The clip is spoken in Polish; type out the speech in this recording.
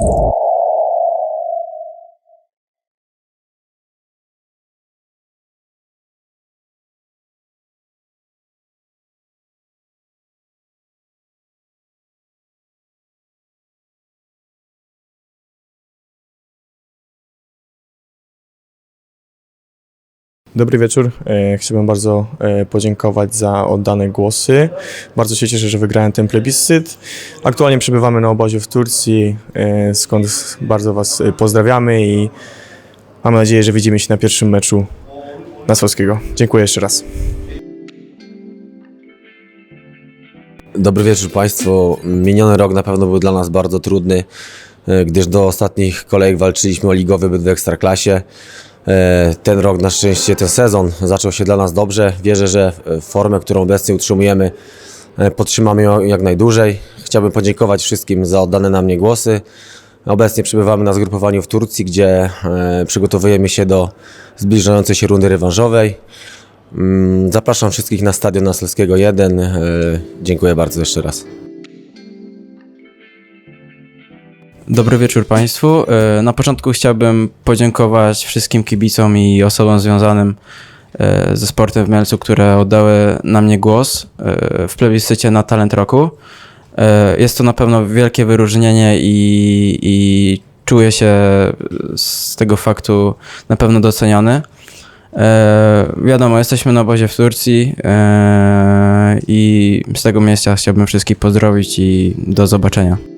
you. Dobry wieczór. E, Chciałbym bardzo e, podziękować za oddane głosy. Bardzo się cieszę, że wygrałem ten plebiscyt. Aktualnie przebywamy na obozie w Turcji, e, skąd bardzo Was pozdrawiamy i mamy nadzieję, że widzimy się na pierwszym meczu Nasłowskiego. Dziękuję jeszcze raz. Dobry wieczór Państwu. Miniony rok na pewno był dla nas bardzo trudny, gdyż do ostatnich kolejek walczyliśmy o ligowy byt w Ekstraklasie. E, Ten rok na szczęście, ten sezon zaczął się dla nas dobrze. Wierzę, że e, formę, którą obecnie utrzymujemy, e, podtrzymamy ją jak najdłużej. Chciałbym podziękować wszystkim za oddane na mnie głosy. Obecnie przebywamy na zgrupowaniu w Turcji, gdzie przygotowujemy się do zbliżającej się rundy rewanżowej. Mm, Zapraszam wszystkich na stadion Naselskiego 1. E, Dziękuję bardzo jeszcze raz. Dobry wieczór Państwu. E, Na początku chciałbym podziękować wszystkim kibicom i osobom związanym e, ze sportem w Mielcu, które oddały na mnie głos e, w plebiscycie na Talent Roku. Jest to na pewno wielkie wyróżnienie i, i czuję się z tego faktu na pewno doceniony. E, wiadomo, jesteśmy na obozie w Turcji e, i z tego miejsca chciałbym wszystkich pozdrowić i do zobaczenia.